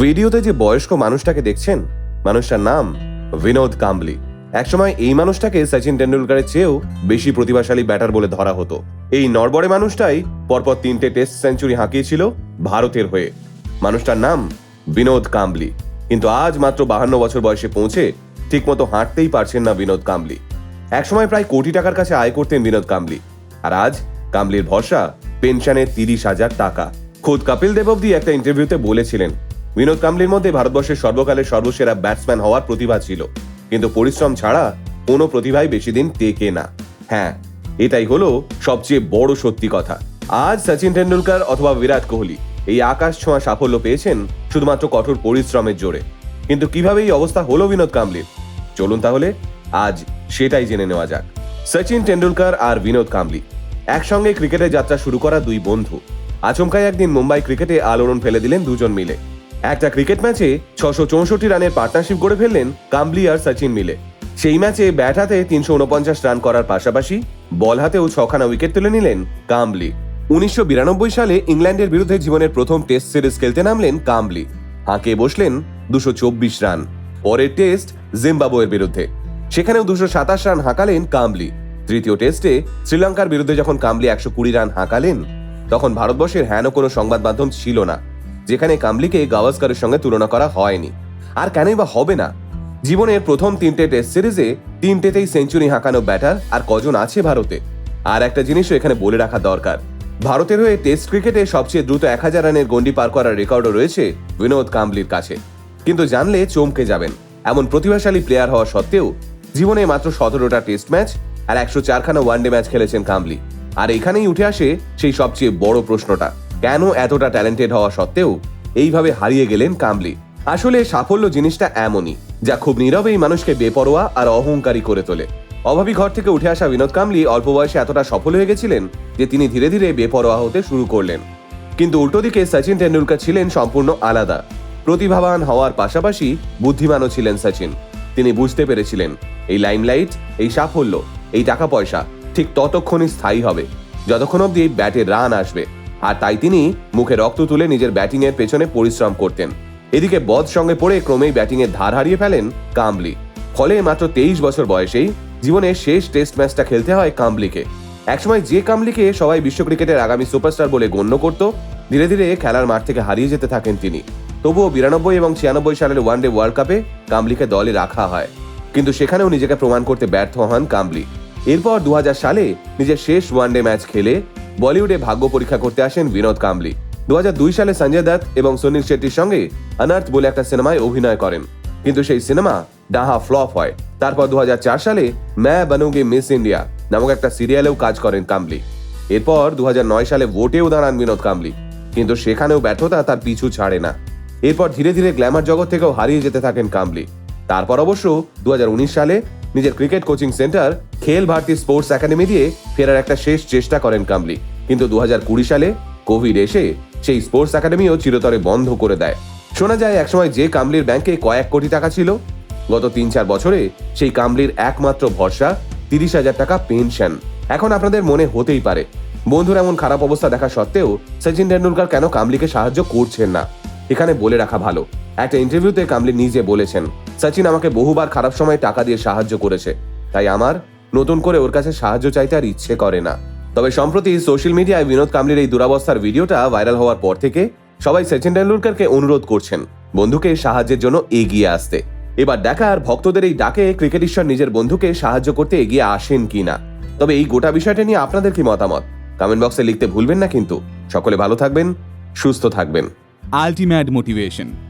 ভিডিওতে যে বয়স্ক মানুষটাকে দেখছেন, মানুষটার নাম বিনোদ কাম্বলি। একসময় এই মানুষটাকে সচিন টেন্ডুলকারের চেয়েও বেশি প্রতিভাশালী ব্যাটার বলে ধরা হতো। এই নরবরে মানুষটাই পরপর তিনটে টেস্ট সেঞ্চুরি হাঁকিয়েছিল ভারতের হয়ে। মানুষটার নাম বিনোদ কাম্বলি। কিন্তু আজ মাত্র বাহান্ন বছর বয়সে পৌঁছে ঠিকমতো হাঁটতেই পারছেন না বিনোদ কাম্বলি। একসময় প্রায় কোটি টাকার কাছে আয় করতেন বিনোদ কাম্বলি। আর আজ কাম্বলির ভরসা পেনশনে তিরিশ হাজার টাকা। খোদ কপিল দেব অব্দি একটা ইন্টারভিউতে বলেছিলেন বিনোদ কাম্বলির মধ্যে ভারতবর্ষের সর্বকালের সর্বসেরা ব্যাটসম্যান হওয়ার প্রতিভা ছিল। কিন্তু পরিশ্রম ছাড়া কোনো প্রতিভাই বেশি দিন টেকে না। হ্যাঁ এটাই হলো সবচেয়ে বড় সত্যি কথা। আজ সচিন টেন্ডুলকার অথবা বিরাট কোহলি এই আকাশ ছোঁয়া সাফল্য পেয়েছেন শুধুমাত্র কঠোর পরিশ্রমের জোরে। কিন্তু কীভাবে এই অবস্থা হলো বিনোদ কাম্বলির চলুন তাহলে আজ সেটাই জেনে নেওয়া যাক। সচিন টেন্ডুলকার আর বিনোদ কাম্বলি একসঙ্গে ক্রিকেটের যাত্রা শুরু করা দুই বন্ধু। আচমকায় একদিন মুম্বাই ক্রিকেটে আলোড়ন ফেলে দিলেন দুজন মিলে। একটা ক্রিকেট ম্যাচে ছশো চৌষট্টি রানের পার্টনারশিপ গড়ে ফেললেন কাম্বলি আর সচিন মিলে। সেই ম্যাচে ব্যাট হাতে তিনশো উনপঞ্চাশ রান করার পাশাপাশি বল হাতেও ছখানা উইকেট তুলে নিলেন কাম্বলি। উনিশশো বিরানব্বই সালে ইংল্যান্ডের বিরুদ্ধে জীবনের প্রথম টেস্ট সিরিজ খেলতে নামলেন কাম্বলি। হাঁকে বসলেন দুশো চব্বিশ রান। পরের টেস্ট জিম্বাবুয়ের বিরুদ্ধে। সেখানেও দুশো সাতাশ রান হাঁকালেন কাম্বলি। তৃতীয় টেস্টে শ্রীলঙ্কার বিরুদ্ধে যখন কাম্বলি একশো কুড়ি রান হাঁকালেন, তখন ভারতবর্ষের হ্যানো কোনো সংবাদ মাধ্যম ছিল না। যেখানে কাম্বলিকে গাভাস্কারের সঙ্গে তুলনা করা হয়নি। আর কেনই বা হবে না? জীবনের প্রথম তিনটে টেস্ট সিরিজে তিনটেতেই সেঞ্চুরি হাঁকানো ব্যাটার আর কজন আছে ভারতে? আর একটা জিনিসও এখানে বলে রাখা দরকার। ভারতের হয়ে টেস্ট ক্রিকেটে সবচেয়ে দ্রুত এক হাজার রানের গন্ডি পার করার রেকর্ডও রয়েছে বিনোদ কাম্বলির কাছে। কিন্তু জানলে চমকে যাবেন। এমন প্রতিভাশালী প্লেয়ার হওয়া সত্ত্বেও জীবনে মাত্র সতেরোটা টেস্ট ম্যাচ আর একশো চারখানা ওয়ানডে ম্যাচ খেলেছেন কাম্বলি। আর এখানেই উঠে আসে সেই সবচেয়ে বড় প্রশ্নটা। কেন এতটা ট্যালেন্টেড হওয়া সত্ত্বেও এইভাবে হারিয়ে গেলেন কামলি আসলে সাফল্য জিনিসটা এমনই, যা খুব নীরবেই মানুষকে বেপরোয়া আর অহংকারী করে তোলে। অভাবী ঘর থেকে উঠে আসা বিনোদ কাম্বলি অল্প বয়সে এতটা সফল হয়ে গেছিলেন যে তিনি ধীরে ধীরে বেপরোয়া হতে শুরু করলেন। কিন্তু উল্টো দিকে সচিন তেন্ডুলকার ছিলেন সম্পূর্ণ আলাদা। প্রতিভাবান হওয়ার পাশাপাশি বুদ্ধিমানও ছিলেন সচিন। তিনি বুঝতে পেরেছিলেন, এই লাইমলাইট এই সাফল্য, এই টাকা পয়সা ঠিক ততক্ষণই স্থায়ী হবে, যতক্ষণ অব্দি ব্যাটে রান আসবে। আর তাই তিনি মুখে রক্ত তুলে নিজের ব্যাটিং এর পেছনে পরিশ্রম করতেন। এদিকে বধ সঙ্গে পড়ে ক্রমেই ব্যাটিং এর ধার হারিয়ে ফেলেন কাম্বলি। ফলে মাত্র তেইশ বছর বয়সেই জীবনের শেষ টেস্ট ম্যাচটা খেলতে হয় কাম্বলিকে। একসময় যে কামলিকে সবাই বিশ্ব ক্রিকেটের আগামী সুপারস্টার বলে গণ্য করত, ধীরে ধীরে খেলার মাঠ থেকে হারিয়ে যেতে থাকেন তিনি। তবুও বিরানব্বই এবং ছিয়ানব্বই সালের ওয়ানডে ওয়ার্ল্ড কাপে কামলিকে দলে রাখা হয়। কিন্তু সেখানেও নিজেকে প্রমাণ করতে ব্যর্থ হন কামলি এরপর দু হাজার সালে নিজের শেষ ওয়ানডে ম্যাচ খেলে বলিউডে ভাগ্য পরীক্ষা করতে আসেন বিনোদ কামলি দু সালে সঞ্জয় দত্ত এবং সুনীল শেট্টির সঙ্গে অনার্থ বলে একটা সিনেমায় অভিনয় করেন। কিন্তু সেই সিনেমা ডাহা ফ্লপ হয়। তারপর দু সালে ম্যা বানুগে মিস ইন্ডিয়া নামক একটা সিরিয়ালেও কাজ করেন কাম্বলি। এরপর দু হাজার নয় সালে ভোটেও দাঁড়ান বিনোদ কাম্বলি। কিন্তু সেখানেও ব্যর্থতা তার পিছু ছাড়ে না। এরপর ধীরে ধীরে গ্ল্যামার জগৎ থেকেও হারিয়ে যেতে থাকেন কাম্বলি। তারপর অবশ্য দু হাজার উনিশ সালে নিজের ক্রিকেট কোচিং সেন্টার খেল ভারতী স্পোর্টস একাডেমি দিয়ে ফেরার একটা শেষ চেষ্টা করেন কামলি কিন্তু দু হাজার কুড়ি সালে কোভিড এসে সেই স্পোর্টস একাডেমিও চিরতরে বন্ধ করে দেয়। শোনা যায় একসময় যে কামলির ব্যাংকে কয়েক কোটি টাকা ছিল, গত তিন চার বছরে সেই কামলির একমাত্র ভরসা তিরিশ হাজার টাকা পেনশন। এখন আপনাদের মনে হতেই পারে, বন্ধুর এমন খারাপ অবস্থা দেখা সত্ত্বেও সচিন টেন্ডুলকার কেন কামলিকে সাহায্য করছেন না? এখানে বলে রাখা ভালো। একটা ইন্টারভিউতে কামলি নিজে বলেছেন, সচিন আমাকে বহুবার খারাপ সময় টাকা দিয়ে সাহায্য করেছে, তাই আমার নতুন করে ওর কাছে সাহায্য চাইতে আর ইচ্ছে করে না। তবে সম্প্রতি সোশ্যাল মিডিয়ায় বিনোদ কামলির এই দুরাবস্থার ভিডিওটা ভাইরাল হওয়ার পর থেকে সবাই সচিন টেন্ডুলকারকে অনুরোধ করছেন বন্ধুকে সাহায্যের জন্য এগিয়ে আসতে। এবার দেখার ভক্তদের এই ডাকে ক্রিকেট ঈশ্বর নিজের বন্ধুকে সাহায্য করতে এগিয়ে আসেন কিনা তবে এই গোটা বিষয়টা নিয়ে আপনাদের কি মতামত? কমেন্ট বক্সে লিখতে ভুলবেন না কিন্তু। সকলে ভালো থাকবেন, সুস্থ থাকবেন। Ultimate motivation.